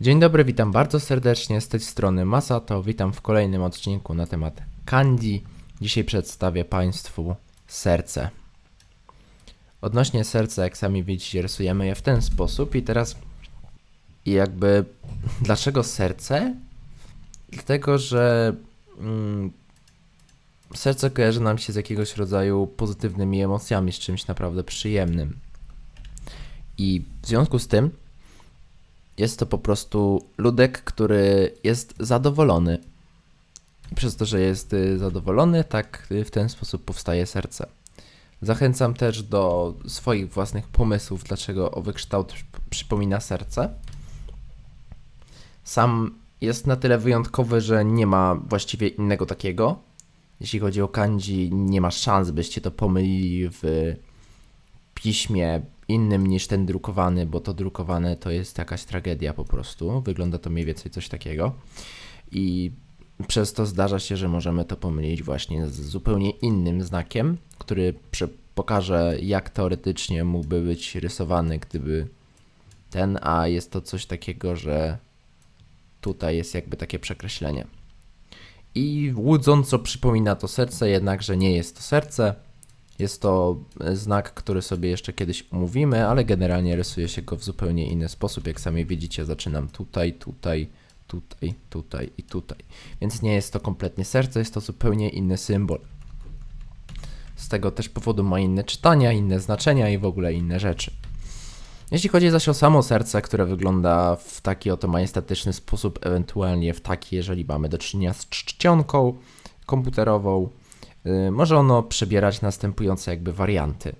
Dzień dobry, witam bardzo serdecznie z tej strony Masato. Witam w kolejnym odcinku na temat kanji. Dzisiaj przedstawię Państwu serce. Odnośnie serca, jak sami widzicie, rysujemy je w ten sposób i teraz jakby dlaczego serce? Dlatego, że mm, serce kojarzy nam się z jakiegoś rodzaju pozytywnymi emocjami, z czymś naprawdę przyjemnym. I w związku z tym jest to po prostu ludek, który jest zadowolony. I przez to, że jest y, zadowolony, tak y, w ten sposób powstaje serce. Zachęcam też do swoich własnych pomysłów, dlaczego owy kształt przyp- przypomina serce. Sam jest na tyle wyjątkowy, że nie ma właściwie innego takiego. Jeśli chodzi o kanji, nie ma szans, byście to pomylili w piśmie innym niż ten drukowany, bo to drukowane to jest jakaś tragedia po prostu. Wygląda to mniej więcej coś takiego. I przez to zdarza się, że możemy to pomylić właśnie z zupełnie innym znakiem, który pokaże, jak teoretycznie mógłby być rysowany, gdyby ten, a jest to coś takiego, że tutaj jest jakby takie przekreślenie. I łudząco przypomina to serce, jednakże nie jest to serce. Jest to e, znak, który sobie jeszcze kiedyś umówimy, ale generalnie rysuje się go w zupełnie inny sposób. Jak sami widzicie, zaczynam tutaj, tutaj, tutaj, tutaj i tutaj. Więc nie jest to kompletnie serce, jest to zupełnie inny symbol. Z tego też powodu ma inne czytania, inne znaczenia i w ogóle inne rzeczy. Jeśli chodzi zaś o samo serce, które wygląda w taki oto majestatyczny sposób, ewentualnie w taki, jeżeli mamy do czynienia z czcionką komputerową, może ono przebierać następujące jakby warianty.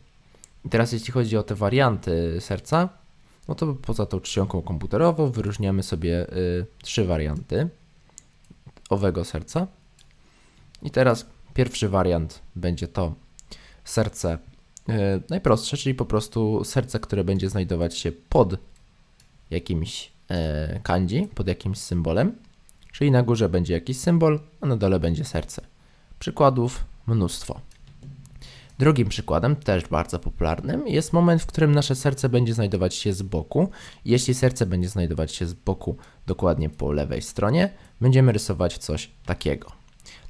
I teraz jeśli chodzi o te warianty serca, no to poza tą czcionką komputerową wyróżniamy sobie y, trzy warianty owego serca. I teraz pierwszy wariant będzie to serce e, najprostsze, czyli po prostu serce, które będzie znajdować się pod jakimś kanji, pod jakimś symbolem. Czyli na górze będzie jakiś symbol, a na dole będzie serce. Przykładów mnóstwo. Drugim przykładem, też bardzo popularnym, jest moment, w którym nasze serce będzie znajdować się z boku. Jeśli serce będzie znajdować się z boku, dokładnie po lewej stronie, będziemy rysować coś takiego.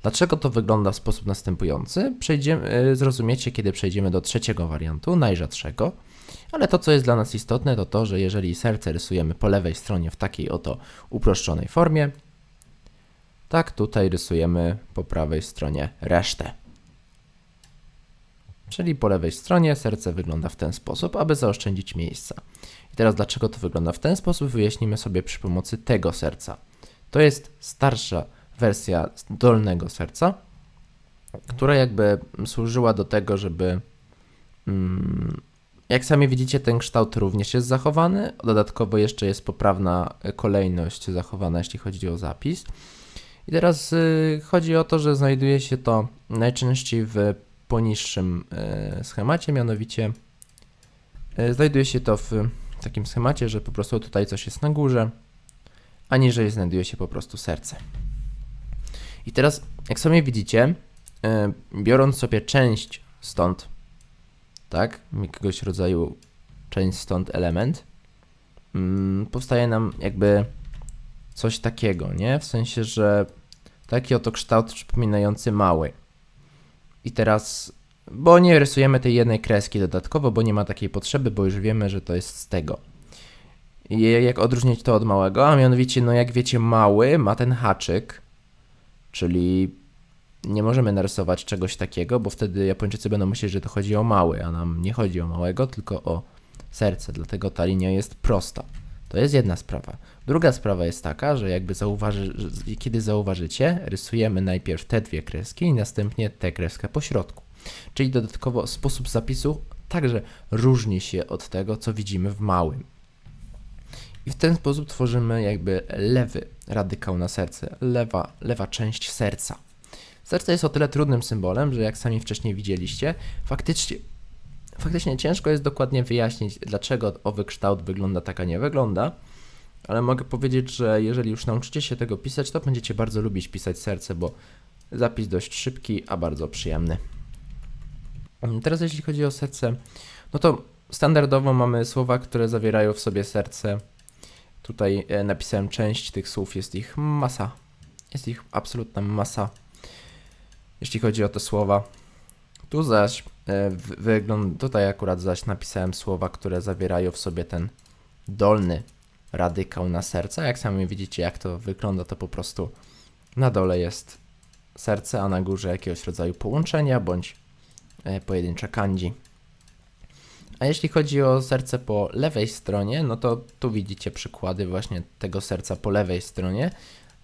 Dlaczego to wygląda w sposób następujący? Przejdziemy, y, zrozumiecie, kiedy przejdziemy do trzeciego wariantu, najrzadszego. Ale to, co jest dla nas istotne, to to, że jeżeli serce rysujemy po lewej stronie w takiej oto uproszczonej formie, tak tutaj rysujemy po prawej stronie resztę. Czyli po lewej stronie serce wygląda w ten sposób, aby zaoszczędzić miejsca. I teraz dlaczego to wygląda w ten sposób, wyjaśnimy sobie przy pomocy tego serca. To jest starsza wersja dolnego serca, która jakby służyła do tego, żeby. mm, Jak sami widzicie, ten kształt również jest zachowany. Dodatkowo jeszcze jest poprawna kolejność zachowana, jeśli chodzi o zapis. I teraz y, chodzi o to, że znajduje się to najczęściej w poniższym y, schemacie, mianowicie y, znajduje się to w takim schemacie, że po prostu tutaj coś jest na górze, a niżej znajduje się po prostu serce. I teraz, jak sobie widzicie, e, biorąc sobie część stąd, tak, jakiegoś rodzaju część stąd element, mm, powstaje nam jakby coś takiego, nie? W sensie, że taki oto kształt przypominający mały. I teraz, bo nie rysujemy tej jednej kreski dodatkowo, bo nie ma takiej potrzeby, bo już wiemy, że to jest z tego. I jak odróżnić to od małego? A mianowicie, no jak wiecie, mały ma ten haczyk, Czyli nie możemy narysować czegoś takiego, bo wtedy Japończycy będą myśleć, że to chodzi o mały, a nam nie chodzi o małego, tylko o serce. Dlatego ta linia jest prosta. To jest jedna sprawa. Druga sprawa jest taka, że jakby zauważy, kiedy zauważycie, rysujemy najpierw te dwie kreski i następnie tę kreskę po środku. Czyli dodatkowo sposób zapisu także różni się od tego, co widzimy w małym. I w ten sposób tworzymy jakby lewy radykał na serce, lewa, lewa część serca. Serce jest o tyle trudnym symbolem, że jak sami wcześniej widzieliście, faktycznie, faktycznie ciężko jest dokładnie wyjaśnić, dlaczego owy kształt wygląda tak, a nie wygląda. Ale mogę powiedzieć, że jeżeli już nauczycie się tego pisać, to będziecie bardzo lubić pisać serce, bo zapis dość szybki, a bardzo przyjemny. Teraz jeśli chodzi o serce, no to standardowo mamy słowa, które zawierają w sobie serce Tutaj e, napisałem część tych słów, jest ich masa. Jest ich absolutna masa. Jeśli chodzi o te słowa. Tu zaś wygląd tutaj akurat zaś napisałem słowa, które zawierają w sobie ten dolny radykał na serce. Jak sami widzicie, jak to wygląda, to po prostu na dole jest serce, a na górze jakiegoś rodzaju połączenia bądź e, pojedyncze kanji. A jeśli chodzi o serce po lewej stronie, no to tu widzicie przykłady właśnie tego serca po lewej stronie.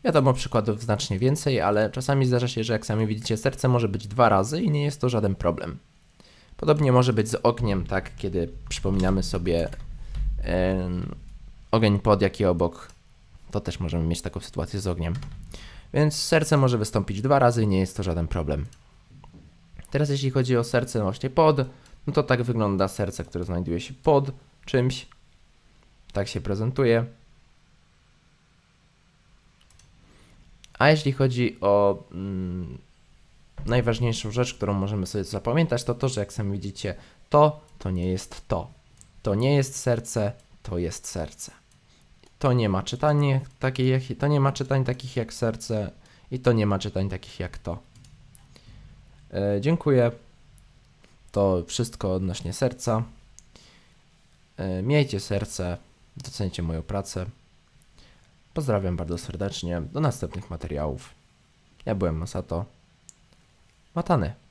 Wiadomo, przykładów znacznie więcej, ale czasami zdarza się, że jak sami widzicie, serce może być dwa razy i nie jest to żaden problem. Podobnie może być z ogniem, tak, kiedy przypominamy sobie em, ogień pod, jak i obok, to też możemy mieć taką sytuację z ogniem. Więc serce może wystąpić dwa razy nie jest to żaden problem. Teraz jeśli chodzi o serce właśnie pod, no to tak wygląda serce, które znajduje się pod czymś. Tak się prezentuje. A jeśli chodzi o mm, najważniejszą rzecz, którą możemy sobie zapamiętać, to to, że jak sami widzicie, to to nie jest to. To nie jest serce, to jest serce. To nie ma czytań takich jak, to nie ma czytań takich jak serce i to nie ma czytań takich jak to. E, dziękuję. To wszystko odnośnie serca. E, miejcie serce, docencie moją pracę. Pozdrawiam bardzo serdecznie. Do następnych materiałów. Ja byłem Masato. またね。